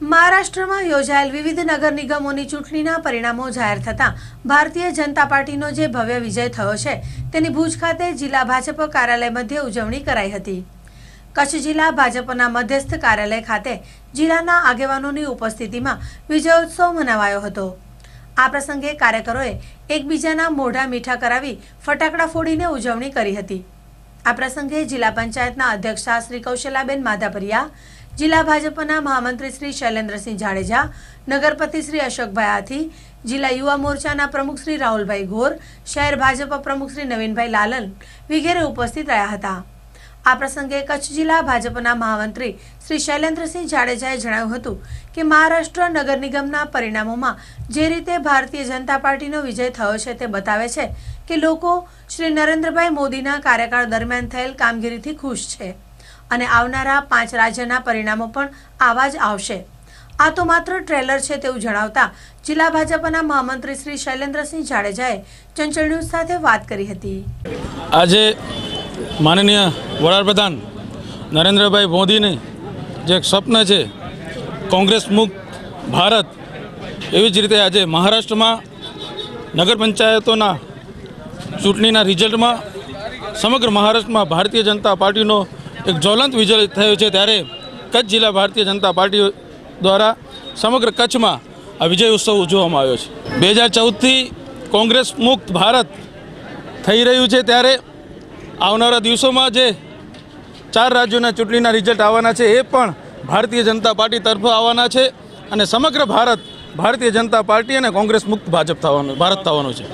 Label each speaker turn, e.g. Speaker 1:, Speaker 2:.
Speaker 1: મહારાષ્ટ્રમાં યોજાયેલ વિવિધ નગર નિગમોની ચૂંટણીના પરિણામો જાહેર થતાં ભારતીય જનતા પાર્ટીનો જે ભવ્ય વિજય થયો છે, તેની ભુજ ખાતે જિલ્લા ભાજપ કાર્યાલય મધ્યે ઉજવણી કરાઈ હતી. કચ્છ જિલ્લા ભાજપના મધ્યસ્થ કાર્યાલય ખાતે જિલ્લાના આગેવાનોની ઉપસ્થિતિમાં વિજયોત્સવ મનાવાયો હતો. આ પ્રસંગે કાર્યકરોએ એકબીજાના મોઢા મીઠા કરાવી ફટાકડા ફોડીને ઉજવણી કરી હતી. આ પ્રસંગે જિલ્લા પંચાયતના અધ્યક્ષા શ્રી કૌશલાબેન માધાપરિયા જિલ્લા ભાજપના મહામંત્રી શ્રી શૈલેન્દ્રસિંહ જાડેજા, નગરપતિ શ્રી અશોકભાઈ આથી, જિલ્લા યુવા મોરચાના પ્રમુખ શ્રી રાહુલભાઈ ઘોર શહેર ભાજપ પ્રમુખ શ્રી નવીનભાઈ લાલન વગેરે ઉપસ્થિત રહ્યા હતા. આ પ્રસંગે કચ્છ જિલ્લા ભાજપના મહામંત્રી શ્રી શૈલેન્દ્રસિંહ જાડેજાએ જણાવ્યું હતું કે મહારાષ્ટ્ર નગર નિગમના પરિણામોમાં જે રીતે ભારતીય જનતા પાર્ટીનો વિજય થયો છે તે બતાવે છે કે લોકો શ્રી નરેન્દ્રભાઈ મોદીના કાર્યકાળ દરમિયાન થયેલ કામગીરીથી ખુશ છે. અને આવનારા પાંચ રાજ્યના પરિણામો પણ આવા જ આવશે. આ તો માત્ર ટ્રેલર છે તેવું જણાવતા જિલ્લા ભાજપના મહામંત્રી શ્રી શૈલેન્દ્રસિંહ જાડેજાએ ચંચળ ન્યૂઝ સાથે વાત કરી હતી.
Speaker 2: આજે માનનીય વડાપ્રધાન નરેન્દ્રભાઈ મોદીની જે એક સ્વપ્ન છે કોંગ્રેસ મુક્ત ભારત, એવી જ રીતે આજે મહારાષ્ટ્રમાં નગર પંચાયતોના ચૂંટણીના રિઝલ્ટમાં સમગ્ર મહારાષ્ટ્રમાં ભારતીય જનતા પાર્ટીનો એક જ્વલંત વિજય થયો છે ત્યારે કચ્છ જિલ્લા ભારતીય જનતા પાર્ટી દ્વારા સમગ્ર કચ્છમાં આ વિજય ઉત્સવ ઉજવવામાં આવ્યો છે. બે હજાર ચૌદથી કોંગ્રેસ મુક્ત ભારત થઈ રહ્યું છે ત્યારે આવનારા દિવસોમાં જે ચાર રાજ્યોના ચૂંટણીના રિઝલ્ટ આવવાના છે એ પણ ભારતીય જનતા પાર્ટી તરફ આવવાના છે અને સમગ્ર ભારત ભારતીય જનતા પાર્ટી અને કોંગ્રેસ મુક્ત ભાજપ થવાનું ભારત થવાનું છે.